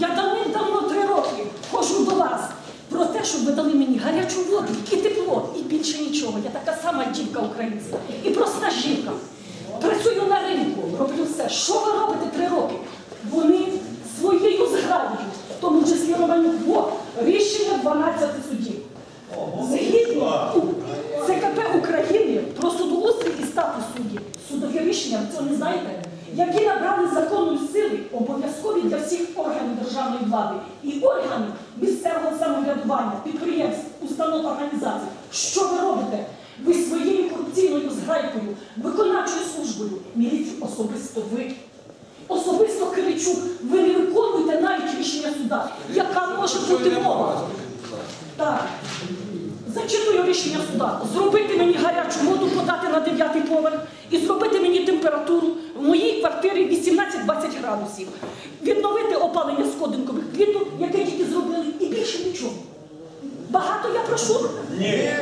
Я давним-давно три роки ходжу до вас про те, щоб ви дали мені гарячу воду і тепло, і більше нічого. Я така сама дівка українська і проста жінка. Працюю на ринку, роблю все. Що ви робите три роки? Вони своєю зградою, в тому числі Романюк, рішення 12 судів. Згідно ЦКП України про судоустрій і статус суддів. Судові рішення, ви цього не знаєте, які набрали законної державної влади і органів місцевого самоврядування, підприємств, установ організацій. Що ви робите? Ви своєю корупційною зграйкою, виконавчою службою, міліцію особисто ви. Особисто Киричук, ви не виконуєте навіть рішення суда. Яка може бути мова? Так. Зачитую рішення суда. Зробити мені гарячу воду, подати на 9 поверх і зробити мені температуру в моїй квартирі 18-20 градусів. Відновити опалення сходинкових пліток, яке тільки зробили, і більше нічого. Багато я прошу? Ні.